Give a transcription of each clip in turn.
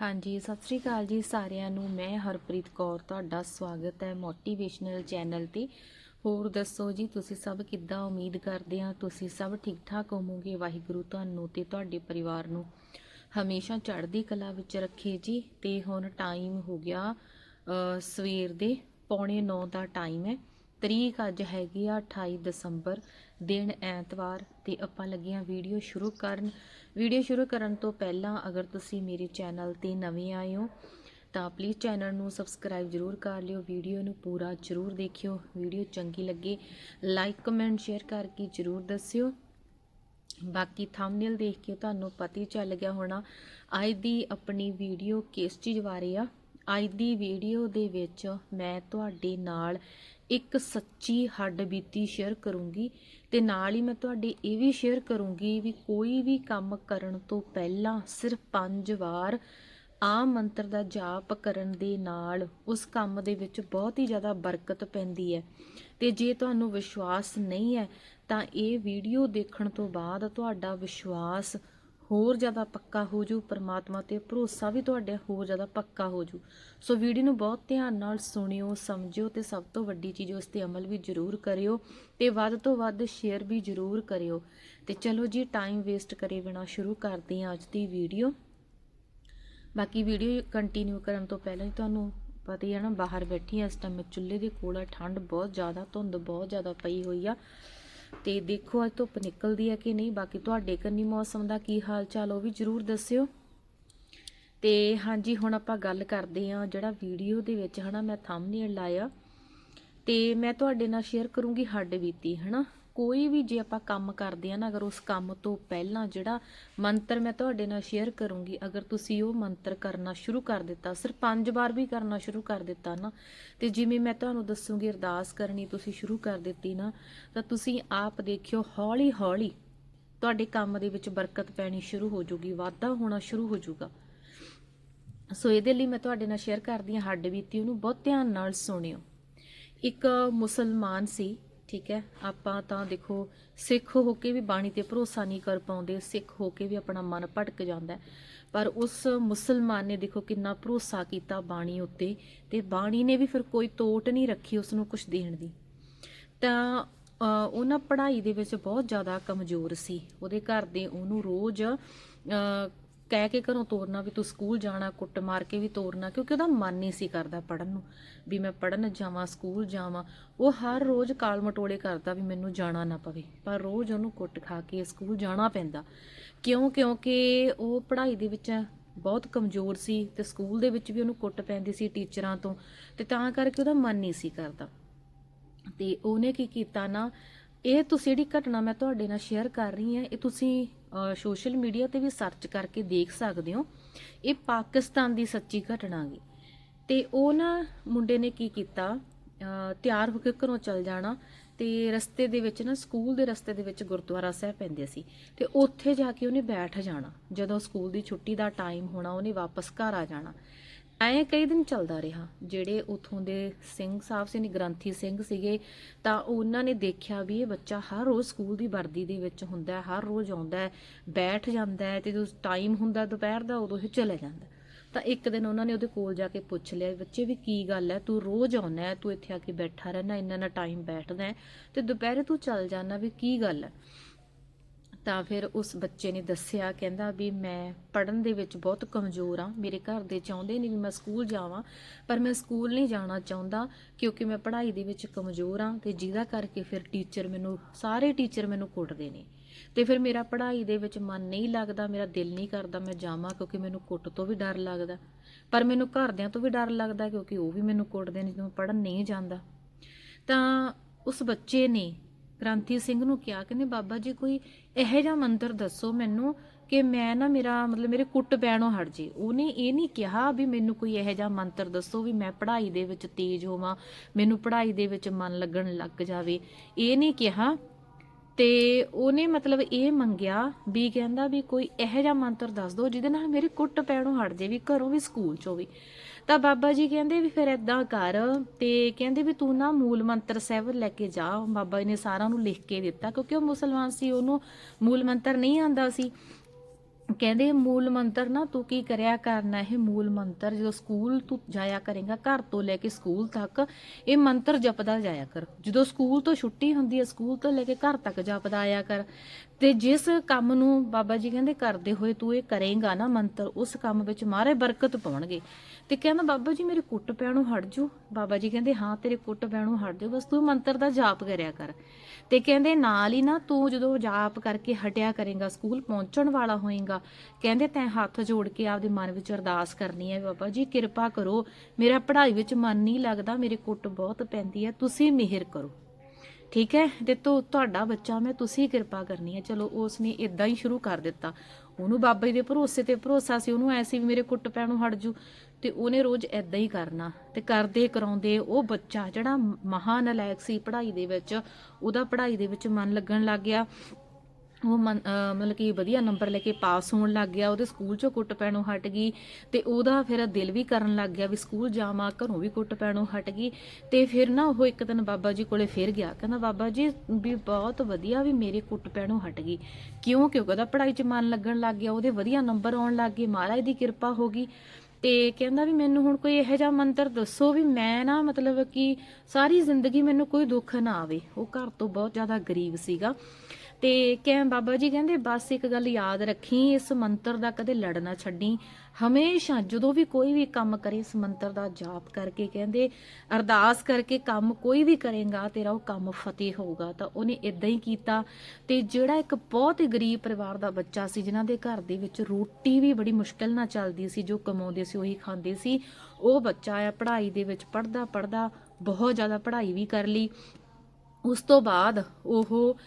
ਹਾਂਜੀ, ਸਤਿ ਸ੍ਰੀ ਅਕਾਲ ਜੀ ਸਾਰਿਆਂ ਨੂੰ। ਮੈਂ ਹਰਪ੍ਰੀਤ ਕੌਰ, ਤੁਹਾਡਾ ਸਵਾਗਤ ਹੈ ਮੋਟੀਵੇਸ਼ਨਲ ਚੈਨਲ ਤੇ। ਹੋਰ ਦੱਸੋ ਜੀ, ਤੁਸੀਂ ਸਭ ਕਿੱਦਾਂ ਉਮੀਦ ਕਰਦੇ ਆ ਤੁਸੀਂ ਸਭ ਠੀਕ ਠਾਕ ਹੋਵੋਗੇ? ਵਾਹਿਗੁਰੂ ਤੁਹਾਨੂੰ ਤੇ ਤੁਹਾਡੇ ਪਰਿਵਾਰ ਨੂੰ ਹਮੇਸ਼ਾ ਚੜ੍ਹਦੀ ਕਲਾ ਵਿੱਚ ਰੱਖੇ ਜੀ। ਤੇ ਹੁਣ ਟਾਈਮ ਹੋ ਗਿਆ ਸਵੇਰ ਦੇ ਪੌਣੇ 9 ਦਾ ਟਾਈਮ ਹੈ। ਤਰੀਕ ਅੱਜ ਹੈਗੀ ਆ 28 ਦਸੰਬਰ। ਦਿਨ ਐਤਵਾਰ ਤੇ ਆਪਾਂ ਲੱਗੇ ਆ ਵੀਡੀਓ ਸ਼ੁਰੂ ਕਰਨ। ਵੀਡੀਓ ਸ਼ੁਰੂ ਕਰਨ ਤੋਂ ਪਹਿਲਾਂ ਅਗਰ ਤੁਸੀਂ ਮੇਰੇ ਚੈਨਲ ਤੇ ਨਵੇਂ ਆਏ ਹੋ, ਤਾਂ ਪਲੀਜ਼ ਚੈਨਲ ਨੂੰ ਸਬਸਕ੍ਰਾਈਬ ਜਰੂਰ ਕਰ ਲਿਓ, ਵੀਡੀਓ ਨੂੰ ਪੂਰਾ ਜਰੂਰ ਦੇਖਿਓ, ਵੀਡੀਓ ਚੰਗੀ ਲੱਗੇ ਲਾਈਕ ਕਮੈਂਟ ਸ਼ੇਅਰ ਕਰਕੇ ਜਰੂਰ ਦੱਸਿਓ। ਬਾਕੀ ਥੰਬਨੇਲ ਦੇਖ ਕੇ ਤੁਹਾਨੂੰ ਪਤਾ ਹੀ ਚੱਲ ਗਿਆ ਹੋਣਾ, ਅੱਜ ਦੀ ਆਪਣੀ ਵੀਡੀਓ ਕਿਸ ਚੀਜ਼ ਬਾਰੇ ਆ? ਅੱਜ ਦੀ ਵੀਡੀਓ ਦੇ ਵਿੱਚ ਮੈਂ ਤੁਹਾਡੇ ਨਾਲ ਇੱਕ ਸੱਚੀ ਹੱਡ ਬੀਤੀ ਸ਼ੇਅਰ ਕਰੂੰਗੀ ਤੇ ਨਾਲ ਹੀ ਮੈਂ ਤੁਹਾਡੇ ਇਹ ਵੀ ਸ਼ੇਅਰ ਕਰੂੰਗੀ ਵੀ ਕੋਈ ਵੀ ਕੰਮ ਕਰਨ ਤੋਂ ਪਹਿਲਾਂ ਸਿਰਫ ਪੰਜ ਵਾਰ ਆ ਮੰਤਰ ਦਾ ਜਾਪ ਕਰਨ ਦੇ ਨਾਲ ਉਸ ਕੰਮ ਦੇ ਵਿੱਚ ਬਹੁਤ ਹੀ ਜ਼ਿਆਦਾ ਬਰਕਤ ਪੈਂਦੀ ਹੈ। ਤੇ ਜੇ ਤੁਹਾਨੂੰ ਵਿਸ਼ਵਾਸ ਨਹੀਂ ਹੈ, ਤਾਂ ਇਹ ਵੀਡੀਓ ਦੇਖਣ ਤੋਂ ਬਾਅਦ ਤੁਹਾਡਾ ਵਿਸ਼ਵਾਸ ਹੋਰ ਜ਼ਿਆਦਾ ਪੱਕਾ ਹੋ ਜੂ ਪਰਮਾਤਮਾ ਤੇ, ਭਰੋਸਾ ਵੀ ਤੁਹਾਡੇ ਹੋਰ ਜ਼ਿਆਦਾ ਪੱਕਾ ਹੋ ਜੂ ਸੋ ਵੀਡੀਓ ਨੂੰ ਬਹੁਤ ਧਿਆਨ ਨਾਲ ਸੁਣਿਓ, ਸਮਝਿਓ ਤੇ ਸਭ ਤੋਂ ਵੱਡੀ ਚੀਜ਼ ਉਸ ਤੇ ਅਮਲ ਵੀ ਜ਼ਰੂਰ ਕਰਿਓ ਤੇ ਵੱਧ ਤੋਂ ਵੱਧ ਸ਼ੇਅਰ ਵੀ ਜ਼ਰੂਰ ਕਰਿਓ। ਤੇ ਚਲੋ ਜੀ ਟਾਈਮ ਵੇਸਟ ਕਰੇ ਬਿਨਾ ਸ਼ੁਰੂ ਕਰਦੇ ਹਾਂ ਅੱਜ ਦੀ ਵੀਡੀਓ। ਬਾਕੀ ਵੀਡੀਓ ਕੰਟੀਨਿਊ ਕਰਨ ਤੋਂ ਪਹਿਲਾਂ ਹੀ ਤੁਹਾਨੂੰ ਪਤਾ ਹੀ ਹੈ ਨਾ, ਬਾਹਰ ਬੈਠੀ ਹਾਂ, ਇਸ ਟਾਈਮ ਮੈਂ ਚੁੱਲ੍ਹੇ ਦੇ ਕੋਲ ਆ ਠੰਡ ਬਹੁਤ ਜ਼ਿਆਦਾ, ਧੁੰਦ ਬਹੁਤ ਜ਼ਿਆਦਾ ਪਈ ਹੋਈ ਆ। ਤੇ ਦੇਖੋ, ਅੱਜ ਧੁੱਪ ਨਿਕਲਦੀ ਹੈ ਕਿ ਨਹੀਂ? ਬਾਕੀ ਤੁਹਾਡੇ ਕੰਨੀ ਮੌਸਮ ਦਾ ਕੀ ਹਾਲ ਚਾਲ ਉਹ ਵੀ ਜਰੂਰ ਦੱਸਿਓ। ਤੇ ਹਾਂਜੀ, ਹੁਣ ਆਪਾਂ ਗੱਲ ਕਰਦੇ ਹਾਂ ਜਿਹੜਾ ਵੀਡੀਓ ਦੇ ਵਿੱਚ ਹਨਾ ਮੈਂ ਥੰਬਨੇਲ ਲਾਇਆ। ਤੇ ਮੈਂ ਤੁਹਾਡੇ ਨਾਲ ਸ਼ੇਅਰ ਕਰੂੰਗੀ ਹੱਡ ਬੀਤੀ, ਹਨਾ? ਕੋਈ ਵੀ ਜੇ ਆਪਾਂ ਕੰਮ ਕਰਦੇ ਆ ਨਾ, ਅਗਰ ਉਸ ਕੰਮ ਤੋਂ ਪਹਿਲਾਂ ਜਿਹੜਾ ਮੰਤਰ ਮੈਂ ਤੁਹਾਡੇ ਨਾਲ ਸ਼ੇਅਰ ਕਰੂੰਗੀ, ਅਗਰ ਤੁਸੀਂ ਉਹ ਮੰਤਰ ਕਰਨਾ ਸ਼ੁਰੂ ਕਰ ਦਿੱਤਾ, ਸਿਰਫ ਪੰਜ ਵਾਰ ਵੀ ਕਰਨਾ ਸ਼ੁਰੂ ਕਰ ਦਿੱਤਾ ਨਾ, ਤੇ ਜਿਵੇਂ ਮੈਂ ਤੁਹਾਨੂੰ ਦੱਸੂਗੀ ਅਰਦਾਸ ਕਰਨੀ ਤੁਸੀਂ ਸ਼ੁਰੂ ਕਰ ਦਿੱਤੀ ਨਾ, ਤਾਂ ਤੁਸੀਂ ਆਪ ਦੇਖਿਓ ਹੌਲੀ ਹੌਲੀ ਤੁਹਾਡੇ ਕੰਮ ਦੇ ਵਿੱਚ ਬਰਕਤ ਪੈਣੀ ਸ਼ੁਰੂ ਹੋ ਜਾਊਗੀ, ਵਾਧਾ ਹੋਣਾ ਸ਼ੁਰੂ ਹੋ ਜਾਊਗਾ। ਸੋ ਇਹਦੇ ਲਈ ਮੈਂ ਤੁਹਾਡੇ ਨਾਲ ਸ਼ੇਅਰ ਕਰਦੀ ਹਾਂ, ਹੱਡ ਬੀਤੀ ਉਹਨੂੰ ਬਹੁਤ ਧਿਆਨ ਨਾਲ ਸੁਣਿਓ। ਇੱਕ ਮੁਸਲਮਾਨ ਸੀ ਠੀਕ ਹੈ? ਆਪਾਂ ਤਾਂ ਦੇਖੋ, ਸਿੱਖ ਹੋ ਕੇ ਵੀ ਬਾਣੀ ਤੇ ਭਰੋਸਾ ਨਹੀਂ ਕਰ ਪਾਉਂਦੇ, ਸਿੱਖ ਹੋ ਕੇ ਵੀ ਆਪਣਾ ਮਨ ਭਟਕ ਜਾਂਦਾ ਪਰ ਉਸ ਮੁਸਲਮਾਨ ਨੇ ਦੇਖੋ ਕਿੰਨਾ ਭਰੋਸਾ ਕੀਤਾ ਬਾਣੀ ਉੱਤੇ ਤੇ ਬਾਣੀ ਨੇ ਵੀ ਫਿਰ ਕੋਈ ਤੋਟ ਨਹੀਂ ਰੱਖੀ ਉਸ ਨੂੰ ਕੁਝ ਦੇਣ ਦੀ। ਤਾਂ ਉਹਨਾਂ ਪੜ੍ਹਾਈ ਦੇ ਵਿੱਚ ਬਹੁਤ ਜ਼ਿਆਦਾ ਕਮਜ਼ੋਰ ਸੀ। ਉਹਦੇ ਘਰ ਦੇ ਉਹਨੂੰ ਰੋਜ਼ ਕਹਿ ਕੇ ਘਰੋਂ ਤੋਰਨਾ ਵੀ ਤੂੰ ਸਕੂਲ ਜਾਣਾ, ਕੁੱਟ ਮਾਰ ਕੇ ਵੀ ਤੋਰਨਾ, ਕਿਉਂਕਿ ਉਹਦਾ ਮਨ ਨਹੀਂ ਸੀ ਕਰਦਾ ਪੜਨ ਨੂੰ, ਵੀ ਮੈਂ ਪੜਨ ਜਾਵਾਂ, ਸਕੂਲ ਜਾਵਾਂ। ਉਹ ਹਰ ਰੋਜ਼ ਕਾਲ ਮਟੋਲੇ ਕਰਦਾ ਵੀ ਮੈਨੂੰ ਜਾਣਾ ਨਾ ਪਵੇ, ਪਰ ਰੋਜ਼ ਉਹਨੂੰ ਕੁੱਟ ਖਾ ਕੇ ਸਕੂਲ ਜਾਣਾ ਪੈਂਦਾ। ਕਿਉਂ, ਕਿਉਂਕਿ ਉਹ ਪੜ੍ਹਾਈ ਦੇ ਵਿੱਚ ਬਹੁਤ ਕਮਜ਼ੋਰ ਸੀ ਤੇ ਸਕੂਲ ਦੇ ਵਿੱਚ ਵੀ ਉਹਨੂੰ ਕੁੱਟ ਪੈਂਦੀ ਸੀ ਟੀਚਰਾਂ ਤੋਂ, ਤੇ ਤਾਂ ਕਰਕੇ ਉਹਦਾ ਮਨ ਨਹੀਂ ਸੀ ਕਰਦਾ। ਤੇ ਉਹਨੇ ਕੀ ਕੀਤਾ ਨਾ, ਇਹ ਤੁਸੀਂ ਜਿਹੜੀ ਘਟਨਾ ਮੈਂ ਤੁਹਾਡੇ ਨਾਲ ਸ਼ੇਅਰ ਕਰ ਰਹੀ ਹਾਂ, ਇਹ ਤੁਸੀਂ ਸੋਸ਼ਲ ਮੀਡੀਆ ਤੇ ਵੀ ਸਰਚ ਕਰਕੇ ਦੇਖ ਸਕਦੇ ਹੋ। ਇਹ ਪਾਕਿਸਤਾਨ ਦੀ ਸੱਚੀ ਘਟਨਾ ਗੀ। ਤੇ ਉਹ ਨਾ ਮੁੰਡੇ ਨੇ ਕੀ ਕੀਤਾ? ਤਿਆਰ ਹੋ ਕੇ ਘਰੋਂ ਚਲ ਜਾਣਾ ਤੇ ਰਸਤੇ ਦੇ ਵਿੱਚ ਨਾ, ਸਕੂਲ ਦੇ ਰਸਤੇ ਦੇ ਵਿੱਚ ਗੁਰਦੁਆਰਾ ਸਾਹਿਬ ਪੈਂਦੇ ਸੀ। ਤੇ ਉੱਥੇ ਜਾ ਕੇ ਉਹਨੇ ਬੈਠ ਜਾਣਾ। ਜਦੋਂ ਸਕੂਲ ਦੀ ਛੁੱਟੀ ਦਾ ਟਾਈਮ ਹੋਣਾ, ਉਹਨੇ ਵਾਪਸ ਘਰ ਆ ਜਾਣਾ। ਐਂ ਕਈ ਦਿਨ ਚੱਲਦਾ ਰਿਹਾ। ਜਿਹੜੇ ਉਥੋਂ ਦੇ ਸਿੰਘ ਸਾਹਿਬ ਸੀ ਨੀ ਗ੍ਰੰਥੀ ਸਿੰਘ ਸੀਗੇ, ਤਾਂ ਉਹਨਾਂ ਨੇ ਦੇਖਿਆ ਵੀ ਇਹ ਬੱਚਾ ਹਰ ਰੋਜ਼ ਸਕੂਲ ਦੀ ਵਰਦੀ ਦੇ ਵਿੱਚ ਹੁੰਦਾ ਹਰ ਰੋਜ਼ ਆਉਂਦਾ ਬੈਠ ਜਾਂਦਾ ਹੈ ਤੇ ਜਦੋਂ ਟਾਈਮ ਹੁੰਦਾ ਦੁਪਹਿਰ ਦਾ ਉਦੋਂ ਇਹ ਚਲੇ ਜਾਂਦਾ। ਤਾਂ ਇੱਕ ਦਿਨ ਉਹਨਾਂ ਨੇ ਉਹਦੇ ਕੋਲ ਜਾ ਕੇ ਪੁੱਛ ਲਿਆ, ਬੱਚੇ ਵੀ ਕੀ ਗੱਲ ਹੈ? ਤੂੰ ਰੋਜ਼ ਆਉਣਾ ਹੈ, ਤੂੰ ਇੱਥੇ ਆ ਕੇ ਬੈਠਾ ਰਹਿਣਾ ਇੰਨਾ ਨਾ ਟਾਈਮ ਬੈਠਦਾ ਹੈ ਤੇ ਦੁਪਹਿਰੇ ਤੂੰ ਚੱਲ ਜਾਣਾ ਵੀ ਕੀ ਗੱਲ ਹੈ? ਤਾਂ ਫਿਰ ਉਸ ਬੱਚੇ ਨੇ ਦੱਸਿਆ, ਕਹਿੰਦਾ ਵੀ ਮੈਂ ਪੜਨ ਦੇ ਵਿੱਚ ਬਹੁਤ ਕਮਜ਼ੋਰ ਆ ਮੇਰੇ ਘਰ ਦੇ ਚਾਹੁੰਦੇ ਨੇ ਵੀ ਮੈਂ ਸਕੂਲ ਜਾਵਾਂ, ਪਰ ਮੈਂ ਸਕੂਲ ਨਹੀਂ ਜਾਣਾ ਚਾਹੁੰਦਾ ਕਿਉਂਕਿ ਮੈਂ ਪੜ੍ਹਾਈ ਦੇ ਵਿੱਚ ਕਮਜ਼ੋਰ ਆ ਤੇ ਜਿਹਦਾ ਕਰਕੇ ਫਿਰ ਟੀਚਰ ਮੈਨੂੰ, ਸਾਰੇ ਟੀਚਰ ਮੈਨੂੰ ਕੁੱਟਦੇ ਨੇ। ਤੇ ਫਿਰ ਮੇਰਾ ਪੜ੍ਹਾਈ ਦੇ ਵਿੱਚ ਮਨ ਨਹੀਂ ਲੱਗਦਾ, ਮੇਰਾ ਦਿਲ ਨਹੀਂ ਕਰਦਾ ਮੈਂ ਜਾਵਾਂ ਕਿਉਂਕਿ ਮੈਨੂੰ ਕੁੱਟ ਤੋਂ ਵੀ ਡਰ ਲੱਗਦਾ। ਪਰ ਮੈਨੂੰ ਘਰਦਿਆਂ ਤੋਂ ਵੀ ਡਰ ਲੱਗਦਾ ਕਿਉਂਕਿ ਉਹ ਵੀ ਮੈਨੂੰ ਕੁੱਟਦੇ ਨੇ, ਜਦੋਂ ਮੈਂ ਪੜਨ ਨਹੀਂ ਜਾਂਦਾ। ਤਾਂ ਉਸ ਬੱਚੇ ਨੇ ਗ੍ਰੰਥੀ ਸਿੰਘ ਨੂੰ ਕਿਹਾ ਕਹਿੰਦੇ ਬਾਬਾ ਜੀ ਕੋਈ ਇਹੋ ਜਿਹਾ ਮੰਤਰ ਦੱਸੋ ਮੈਨੂੰ ਕਿ ਮੈਂ ਨਾ ਮੇਰਾ ਮਤਲਬ ਮੇਰੇ ਕੁੱਟ ਪੈਣੋਂ ਹਟ ਜੇ। ਉਹਨੇ ਇਹ ਨਹੀਂ ਕਿਹਾ ਵੀ ਮੈਨੂੰ ਕੋਈ ਇਹੋ ਜਿਹਾ ਮੰਤਰ ਦੱਸੋ ਵੀ ਮੈਂ ਪੜ੍ਹਾਈ ਦੇ ਵਿੱਚ ਤੇਜ਼ ਹੋਵਾਂ, ਮੈਨੂੰ ਪੜ੍ਹਾਈ ਦੇ ਵਿੱਚ ਮਨ ਲੱਗਣ ਲੱਗ ਜਾਵੇ। ਇਹ ਨਹੀਂ ਕਿਹਾ। ਤੇ ਉਹਨੇ ਮਤਲਬ ਇਹ ਮੰਗਿਆ ਵੀ ਕਹਿੰਦਾ ਵੀ ਕੋਈ ਇਹੋ ਜਿਹਾ ਮੰਤਰ ਦੱਸ ਦਿਓ ਜਿਹਦੇ ਨਾਲ ਮੇਰੀ ਕੁੱਟ ਪੈਣੋਂ ਹਟ ਜੇ, ਵੀ ਘਰੋਂ ਵੀ ਸਕੂਲ ਚੋਂ ਵੀ। ਤਾਂ ਬਾਬਾ ਜੀ ਕਹਿੰਦੇ ਵੀ ਫਿਰ ਏਦਾਂ ਕਰ ਤੇ ਕਹਿੰਦੇ ਵੀ ਤੂੰ ਨਾ ਮੂਲ ਮੰਤਰ ਸਾਹਿਬ ਲੈ ਕੇ ਜਾ। ਬਾਬਾ ਜੀ ਨੇ ਸਾਰਾ ਨੂੰ ਲਿਖ ਕੇ ਦਿੱਤਾ ਕਿਉਂਕਿ ਉਹ ਮੁਸਲਮਾਨ ਸੀ, ਉਹਨੂੰ ਮੂਲ ਮੰਤਰ ਨਹੀਂ ਆਂਦਾ ਸੀ। ਕਹਿੰਦੇ ਮੂਲ ਮੰਤਰ ਨਾ ਤੂੰ ਕੀ ਕਰਿਆ ਕਰਨਾ? ਇਹ ਮੂਲ ਮੰਤਰ ਜਦੋਂ ਸਕੂਲ ਤੂੰ ਜਾਇਆ ਕਰੇਗਾ, ਘਰ ਤੋਂ ਲੈ ਕੇ ਸਕੂਲ ਤੱਕ, ਇਹ ਮੰਤਰ ਜਪਦਾ ਜਾਇਆ ਕਰ। ਜਦੋਂ ਸਕੂਲ ਤੋਂ ਛੁੱਟੀ ਹੁੰਦੀ ਹੈ, ਸਕੂਲ ਤੋਂ ਲੈ ਕੇ ਘਰ ਤੱਕ ਜਪਦਾ ਆਇਆ ਕਰ। ਤੇ ਜਿਸ ਕੰਮ ਨੂੰ ਬਾਬਾ ਜੀ ਕਹਿੰਦੇ ਕਰਦੇ ਹੋਏ ਤੂੰ ਇਹ ਕਰੇਗਾ ਨਾ ਮੰਤਰ, ਉਸ ਕੰਮ ਵਿੱਚ ਮਾਰੇ ਬਰਕਤ ਪਾਉਣਗੇ। ਤੇ ਕਹਿੰਦਾ, ਬਾਬਾ ਜੀ, ਮੇਰੇ ਕੁੱਟ ਪੈਣੋਂ ਹਟ ਜੂ ਬਾਬਾ ਜੀ ਕਹਿੰਦੇ, ਹਾਂ, ਤੇਰੇ ਕੁੱਟ ਪੈਣੋਂ ਹਟ ਜਾਊ ਬਸ ਤੂੰ ਮੰਤਰ ਦਾ ਜਾਪ ਕਰਿਆ ਕਰ। ਤੇ ਕਹਿੰਦੇ, ਨਾਲ ਹੀ ਨਾ ਤੂੰ ਜਦੋਂ ਜਾਪ ਕਰਕੇ ਹਟਿਆ ਕਰੇਗਾ, ਸਕੂਲ ਪਹੁੰਚਣ ਵਾਲਾ ਹੋਏਗਾ, ਕਹਿੰਦੇ, ਤੈਂ ਹੱਥ ਜੋੜ ਕੇ ਆਪਦੇ ਮਨ ਵਿੱਚ ਅਰਦਾਸ ਕਰਨੀ ਹੈ, ਬਾਬਾ ਜੀ, ਕਿਰਪਾ ਕਰੋ। ਮੇਰਾ ਪੜ੍ਹਾਈ ਵਿੱਚ ਮਨ ਨਹੀਂ ਲੱਗਦਾ, ਮੇਰੇ ਕੁੱਟ ਬਹੁਤ ਪੈਂਦੀ ਹੈ, ਤੁਸੀਂ ਮਿਹਰ ਕਰੋ। ਠੀਕ ਹੈ? ਤੇ ਤੋ ਤੁਹਾਡਾ ਬੱਚਾ ਮੈਂ ਤੁਸੀਂ ਕਿਰਪਾ ਕਰਨੀ ਹੈ। ਚਲੋ ਉਸ ਨੇ ਇਦਾਂ ਹੀ ਸ਼ੁਰੂ ਕਰ ਦਿੱਤਾ। ਉਹਨੂੰ ਬਾਬਾ ਜੀ ਦੇ ਭਰੋਸੇ ਤੇ ਭਰੋਸਾ ਸੀ। ਉਹਨੂੰ ਐਸੀ ਵੀ ਮੇਰੇ ਕੁੱਟ ਪੈਣੋਂ ਹਟ ਜੂ। ਤੇ ਉਹਨੇ ਰੋਜ਼ ਐਦਾਂ ਹੀ ਕਰਨਾ। ਤੇ ਕਰਦੇ ਕਰਾਉਂਦੇ ਉਹ ਬੱਚਾ ਜਿਹੜਾ ਮਹਾਨ ਨਲਾਇਕ ਸੀ ਪੜ੍ਹਾਈ ਦੇ ਵਿੱਚ, ਉਹਦਾ ਪੜ੍ਹਾਈ ਦੇ ਵਿੱਚ ਮਨ ਲੱਗਣ ਲੱਗ ਗਿਆ। ਉਹ ਮਨ- ਮਤਲਬ ਕਿ ਵਧੀਆ ਨੰਬਰ ਲੈ ਕੇ ਪਾਸ ਹੋਣ ਲੱਗ ਗਿਆ, ਉਹਦੇ ਸਕੂਲ ਚੋਂ ਕੁੱਟ ਪੈਣੋਂ ਹਟ ਗਈ ਤੇ ਉਹਦਾ ਫਿਰ ਦਿਲ ਵੀ ਕਰਨ ਲੱਗ ਗਿਆ ਵੀ ਸਕੂਲ ਜਾਵਾਂ, ਘਰੋਂ ਵੀ ਕੁੱਟ ਪੈਣੋਂ ਹਟ ਗਈ ਤੇ ਫਿਰ ਨਾ ਉਹ ਇੱਕ ਦਿਨ ਬਾਬਾ ਜੀ ਕੋਲੇ ਫਿਰ ਗਿਆ, ਕਹਿੰਦਾ ਬਾਬਾ ਜੀ ਵੀ ਬਹੁਤ ਵਧੀਆ ਵੀ ਮੇਰੇ ਕੁੱਟ ਪੈਣੋਂ ਹਟ ਗਈ। ਕਿਉਂ? ਕਿਉਂਕਿ ਉਹਦਾ ਪੜ੍ਹਾਈ 'ਚ ਮਨ ਲੱਗਣ ਲੱਗ ਗਿਆ, ਉਹਦੇ ਵਧੀਆ ਨੰਬਰ ਆਉਣ ਲੱਗ ਗਏ, ਮਹਾਰਾਜ ਦੀ ਕਿਰਪਾ ਹੋ ਗਈ ਤੇ ਕਹਿੰਦਾ ਵੀ ਮੈਨੂੰ ਹੁਣ ਕੋਈ ਇਹੋ ਜਿਹਾ ਮੰਤਰ ਦੱਸੋ ਵੀ ਮੈਂ ਨਾ ਮਤਲਬ ਕਿ ਸਾਰੀ ਜ਼ਿੰਦਗੀ ਮੈਨੂੰ ਕੋਈ ਦੁੱਖ ਨਾ ਆਵੇ। ਉਹ ਘਰ ਤੋਂ ਬਹੁਤ ਜ਼ਿਆਦਾ ਗਰੀਬ ਸੀਗਾ ਤੇ ਕਹਿ ਬਾਬਾ ਜੀ ਕਹਿੰਦੇ, ਬਸ ਇੱਕ ਗੱਲ ਯਾਦ ਰੱਖੀ, ਇਸ ਮੰਤਰ ਦਾ ਕਦੇ ਲੜਨਾ ਛੱਡੀ। ਹਮੇਸ਼ਾ ਜਦੋਂ ਵੀ ਕੋਈ ਵੀ ਕੰਮ ਕਰੇ, ਇਸ ਮੰਤਰ ਦਾ ਜਾਪ ਕਰਕੇ ਕਹਿੰਦੇ, ਅਰਦਾਸ ਕਰਕੇ ਕੰਮ ਕੋਈ ਵੀ ਕਰੇਗਾ, ਤੇਰਾ ਉਹ ਕੰਮ ਫਤਿਹ ਹੋਊਗਾ। ਤਾਂ ਉਹਨੇ ਇਦਾਂ ਹੀ ਕੀਤਾ। ਤੇ ਜਿਹੜਾ ਇੱਕ ਬਹੁਤ ਹੀ ਗਰੀਬ ਪਰਿਵਾਰ ਦਾ ਬੱਚਾ ਸੀ, ਜਿਨ੍ਹਾਂ ਦੇ ਘਰ ਦੇ ਵਿੱਚ ਰੋਟੀ ਵੀ ਬੜੀ ਮੁਸ਼ਕਲ ਨਾਲ ਚੱਲਦੀ ਸੀ, ਜੋ ਕਮਾਉਂਦੇ ਸੀ, ਉਹੀ ਖਾਂਦੇ ਸੀ, ਉਹ ਬੱਚਾ ਆ, ਪੜ੍ਹਾਈ ਦੇ ਵਿੱਚ ਪੜਦਾ ਪੜਦਾ ਬਹੁਤ ਜ਼ਿਆਦਾ ਪੜ੍ਹਾਈ ਵੀ ਕਰ ਲਈ। ਉਸ ਤੋਂ ਬਾਅਦ ਉਹ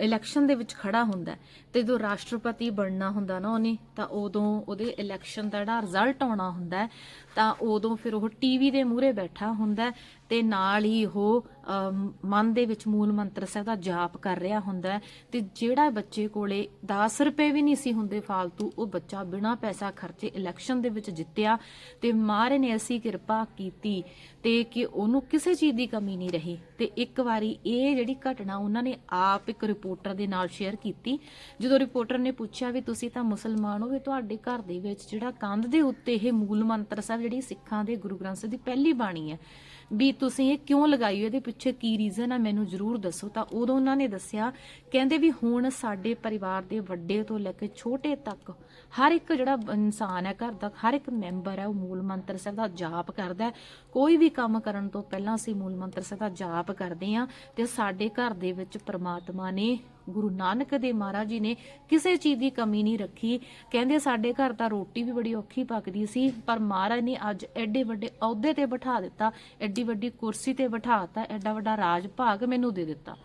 ਇਲੈਕਸ਼ਨ ਦੇ ਵਿੱਚ ਖੜਾ ਹੁੰਦਾ ਹੈ ਤੇ ਜਦੋਂ ਰਾਸ਼ਟਰਪਤੀ ਬਣਨਾ ਹੁੰਦਾ ਨਾ ਉਹਨੇ, ਤਾਂ ਉਦੋਂ ਉਹਦੇ ਇਲੈਕਸ਼ਨ ਦਾ ਜਿਹੜਾ ਰਿਜ਼ਲਟ ਆਉਣਾ ਹੁੰਦਾ ਤਾਂ ਉਦੋਂ ਫਿਰ ਉਹ ਟੀਵੀ ਦੇ ਮੂਹਰੇ ਬੈਠਾ ਹੁੰਦਾ ਤੇ ਨਾਲ ਹੀ ਉਹ ਮਨ ਦੇ ਵਿੱਚ ਮੂਲ ਮੰਤਰ ਸਾਹਿਬ ਦਾ ਜਾਪ ਕਰ ਰਿਹਾ ਹੁੰਦਾ ਹੈ ਤੇ ਜਿਹੜਾ ਬੱਚੇ ਕੋਲੇ 10 ਰੁਪਏ ਵੀ ਨਹੀਂ ਸੀ ਹੁੰਦੇ ਫालतू ਉਹ ਬੱਚਾ ਬਿਨਾਂ ਪੈਸਾ ਖਰਚੇ ਇਲੈਕਸ਼ਨ ਦੇ ਵਿੱਚ ਜਿੱਤਿਆ ਤੇ ਮਾਰੇ ਨੇ ਅਸੀਂ ਕਿਰਪਾ ਕੀਤੀ ਤੇ ਕਿ ਉਹਨੂੰ ਕਿਸੇ ਚੀਜ਼ ਦੀ ਕਮੀ ਨਹੀਂ ਰਹੀ। ਤੇ ਇੱਕ ਵਾਰੀ ਇਹ ਜਿਹੜੀ ਘਟਨਾ ਉਹਨਾਂ ਨੇ ਆਪ ਇੱਕ ਰਿਪੋਰਟਰ ਦੇ ਨਾਲ ਸ਼ੇਅਰ ਕੀਤੀ, ਜਦੋਂ ਰਿਪੋਰਟਰ ਨੇ ਪੁੱਛਿਆ ਵੀ ਤੁਸੀਂ ਤਾਂ ਮੁਸਲਮਾਨ ਹੋ, ਵੀ ਤੁਹਾਡੇ ਘਰ ਦੇ ਵਿੱਚ ਜਿਹੜਾ ਕੰਧ ਦੇ ਉੱਤੇ ਇਹ ਮੂਲ ਮੰਤਰ ਸਾਹਿਬ ਜਿਹੜੀ ਸਿੱਖਾਂ ਦੇ ਗੁਰੂ ਗ੍ਰੰਥ ਸਾਹਿਬ ਦੀ ਪਹਿਲੀ ਬਾਣੀ ਹੈ ਵੀ ਤੁਸੀਂ ਇਹ ਕਿਉਂ ਲਗਾਈ ਇਹਦੇ ਪਿੱਛੇ ਕੀ ਰੀਜ਼ਨ ਹੈ ਮੈਨੂੰ ਜ਼ਰੂਰ ਦੱਸੋ। ਤਾਂ ਉਦੋਂ ਉਹਨਾਂ ਨੇ ਦੱਸਿਆ, ਕਹਿੰਦੇ ਵੀ ਹੁਣ ਸਾਡੇ ਪਰਿਵਾਰ ਦੇ ਵੱਡੇ ਤੋਂ ਲੈ ਕੇ ਛੋਟੇ ਤੱਕ ਹਰ ਇੱਕ ਜਿਹੜਾ ਇਨਸਾਨ ਹੈ, ਘਰ ਦਾ ਹਰ ਇੱਕ ਮੈਂਬਰ ਹੈ, ਉਹ ਮੂਲ ਮੰਤਰ ਸਾਹਿਬ ਦਾ ਜਾਪ ਕਰਦਾ ਹੈ। ਕੋਈ ਵੀ ਕੰਮ ਕਰਨ ਤੋਂ ਪਹਿਲਾਂ ਅਸੀਂ ਮੂਲ ਮੰਤਰ ਸਾਹਿਬ ਦਾ ਜਾਪ ਕਰਦੇ ਹਾਂ ਤੇ ਸਾਡੇ ਘਰ ਦੇ ਵਿੱਚ ਪ੍ਰਮਾਤਮਾ ਨੇ ਗੁਰੂ ਨਾਨਕ ਦੇ ਮਹਾਰਾਜ ਜੀ ਨੇ ਕਿਸੇ ਚੀਜ਼ ਦੀ ਕਮੀ ਨਹੀਂ ਰੱਖੀ। ਕਹਿੰਦੇ ਸਾਡੇ ਘਰ ਤਾਂ ਰੋਟੀ ਵੀ ਬੜੀ ਔਖੀ ਪੱਕਦੀ ਸੀ, ਪਰ ਮਹਾਰਾਜ ਨੇ ਅੱਜ ਐਡੇ ਵੱਡੇ ਅਹੁਦੇ ਤੇ ਬਿਠਾ ਦਿੱਤਾ, ਐਡੀ ਵੱਡੀ ਕੁਰਸੀ ਤੇ ਬਿਠਾਤਾ ਐਡਾ ਵੱਡਾ ਰਾਜ ਭਾਗ ਮੈਨੂੰ ਦੇ ਦਿੱਤਾ।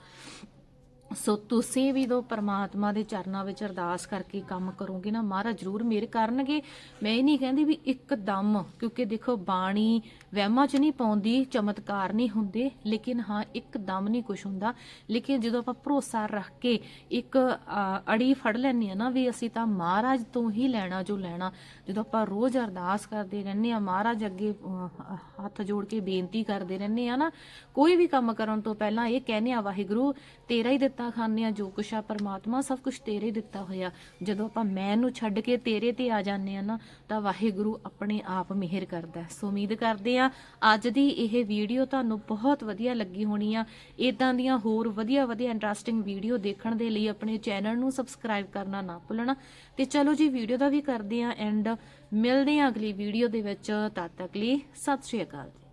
ਸੋ ਤੁਸੀਂ ਵੀ ਦੋ ਪਰਮਾਤਮਾ ਦੇ ਚਰਨਾਂ ਵਿੱਚ ਅਰਦਾਸ ਕਰਕੇ ਕੰਮ ਕਰੋਗੇ ਨਾ, ਮਹਾਰਾਜ ਜ਼ਰੂਰ ਮੇਰ ਕਰਨਗੇ। ਮੈਂ ਇਹ ਨਹੀਂ ਕਹਿੰਦੀ ਵੀ ਇੱਕਦਮ, ਕਿਉਂਕਿ ਦੇਖੋ ਬਾਣੀ ਵਹਿਮਾਂ 'ਚ ਨਹੀਂ ਪਾਉਂਦੀ, ਚਮਤਕਾਰ ਨਹੀਂ ਹੁੰਦੇ, ਲੇਕਿਨ ਹਾਂ, ਇੱਕਦਮ ਨਹੀਂ ਕੁਝ ਹੁੰਦਾ। ਲੇਕਿਨ ਜਦੋਂ ਆਪਾਂ ਭਰੋਸਾ ਰੱਖ ਕੇ ਇੱਕ ਅੜੀ ਫੜ ਲੈਂਦੇ ਆ ਨਾ ਵੀ ਅਸੀਂ ਤਾਂ ਮਹਾਰਾਜ ਤੋਂ ਹੀ ਲੈਣਾ ਜੋ ਲੈਣਾ, ਜਦੋਂ ਆਪਾਂ ਰੋਜ਼ ਅਰਦਾਸ ਕਰਦੇ ਰਹਿੰਦੇ ਆ ਮਹਾਰਾਜ ਅੱਗੇ ਹੱਥ ਜੋੜ ਕੇ ਬੇਨਤੀ ਕਰਦੇ ਰਹਿੰਦੇ ਆ ਨਾ, ਕੋਈ ਵੀ ਕੰਮ ਕਰਨ ਤੋਂ ਪਹਿਲਾਂ ਇਹ ਕਹਿੰਦੇ ਆ, ਵਾਹਿਗੁਰੂ, ਤੇਰਾ ਹੀ ਦਿੱਤਾ ਖਾਂਦੇ ਆ ਜੋ ਕੁਛ ਆ, ਪਰਮਾਤਮਾ ਸਭ ਕੁਝ ਤੇਰੇ ਦਿੱਤਾ ਹੋਇਆ। ਜਦੋਂ ਆਪਾਂ ਮੈਂ ਨੂੰ ਛੱਡ ਕੇ ਤੇਰੇ ਤੇ ਆ ਜਾਂਦੇ ਆ ਨਾ, ਤਾਂ ਵਾਹਿਗੁਰੂ ਆਪਣੇ ਆਪ ਮਿਹਰ ਕਰਦਾ ਸੋ ਉਮੀਦ ਕਰਦੇ ਆ ਅੱਜ ਦੀ ਇਹ ਵੀਡੀਓ ਤੁਹਾਨੂੰ ਬਹੁਤ ਵਧੀਆ ਲੱਗੀ ਹੋਣੀ ਆ। ਇਦਾਂ ਦੀਆਂ ਹੋਰ ਵਧੀਆ ਵਧੀਆ ਇੰਟਰਸਟਿੰਗ ਵੀਡੀਓ ਦੇਖਣ ਦੇ ਲਈ ਆਪਣੇ ਚੈਨਲ ਨੂੰ ਸਬਸਕ੍ਰਾਈਬ ਕਰਨਾ ਨਾ ਭੁੱਲਣਾ। ਤੇ ਚਲੋ ਜੀ, ਵੀਡੀਓ ਦਾ ਵੀ ਕਰਦੇ ਆ ਐਂਡ ਮਿਲਦੇ ਆ ਅਗਲੀ ਵੀਡੀਓ ਦੇ ਵਿੱਚ। ਤਦ ਤੱਕ ਲਈ ਸਤਿ ਸ਼੍ਰੀ ਅਕਾਲ ਜੀ।